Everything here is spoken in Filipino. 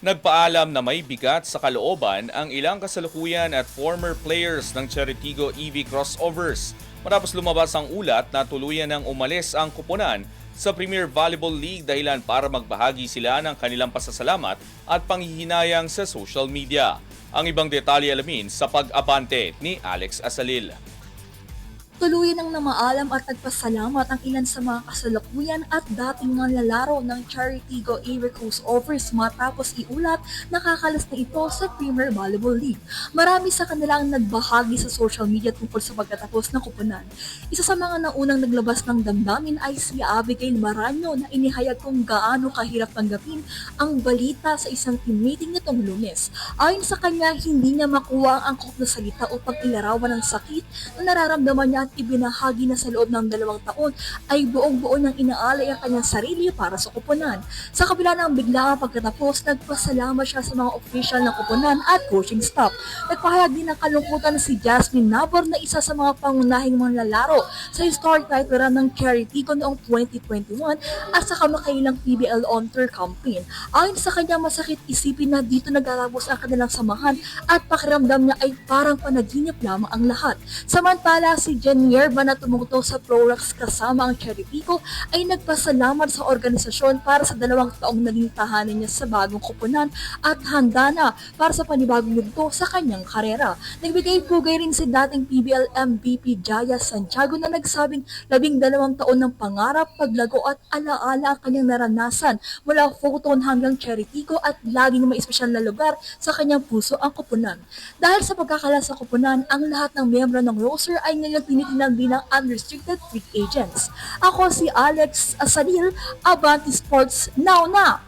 Nagpaalam na may bigat sa kalooban ang ilang kasalukuyan at former players ng Cheritigo EV Crossovers matapos lumabas ang ulat na tuluyan ng umalis ang kupunan sa Premier Volleyball League dahilan para magbahagi sila ng kanilang pasasalamat at panghihinayang sa social media. Ang ibang detalye alamin sa pag-abante ni Alex Asalil. Tuluyan ng namaalam at nagpasalamat ang ilan sa mga kasalukuyan at dating mga lalaro ng Charitigo Avery Crossovers matapos iulat nakakalas na ito sa Premier Volleyball League. Marami sa kanila ang nagbahagi sa social media tungkol sa pagkatapos ng kupunan. Isa sa mga naunang naglabas ng damdamin ay si Abigail Maranyo na inihayag kung gaano kahirap tanggapin ang balita sa isang team meeting nitong lunes. Ayon sa kanya, hindi niya makuha ang angkop na salita upang ilarawan ang sakit na nararamdaman niya at ibinahagi na sa loob ng dalawang taon ay buong-buo niyang inaalay ang kanyang sarili para sa kupunan. Sa kabila ng biglaang pagkatapos, nagpasalamat siya sa mga official ng kupunan at coaching staff. Nagpahayag din ng kalungkutan si Jasmine Nabor na isa sa mga pangunahing mga lalaro sa historic title run ng Charitigo noong 2021 at sa kamakailang PBL on tour campaign. Ayon sa kanya, masakit isipin na dito naglalabos ang kanilang samahan at pakiramdam niya ay parang panaginip lamang ang lahat. Samantala, si Jen Yerba na tumungtong sa Prorax kasama ang Cherry Pico ay nagpasalamat sa organisasyon para sa dalawang taong naging tahanan niya sa bagong kupunan at handa na para sa panibagong yugto sa kanyang karera. Nagbigay pugay rin si dating PBL MVP Jaya Santiago na nagsabing labing dalawang taon ng pangarap, paglago at alaala ang kanyang naranasan mula Photon hanggang Cherry Pico at laging may espesyal na lugar sa kanyang puso ang kupunan. Dahil sa pagkakala sa kupunan, ang lahat ng miyembro ng roster ay ngayon tinitingnan bilang unrestricted free agents. Ako si Alex Asadil, Avanti Sports Now Na!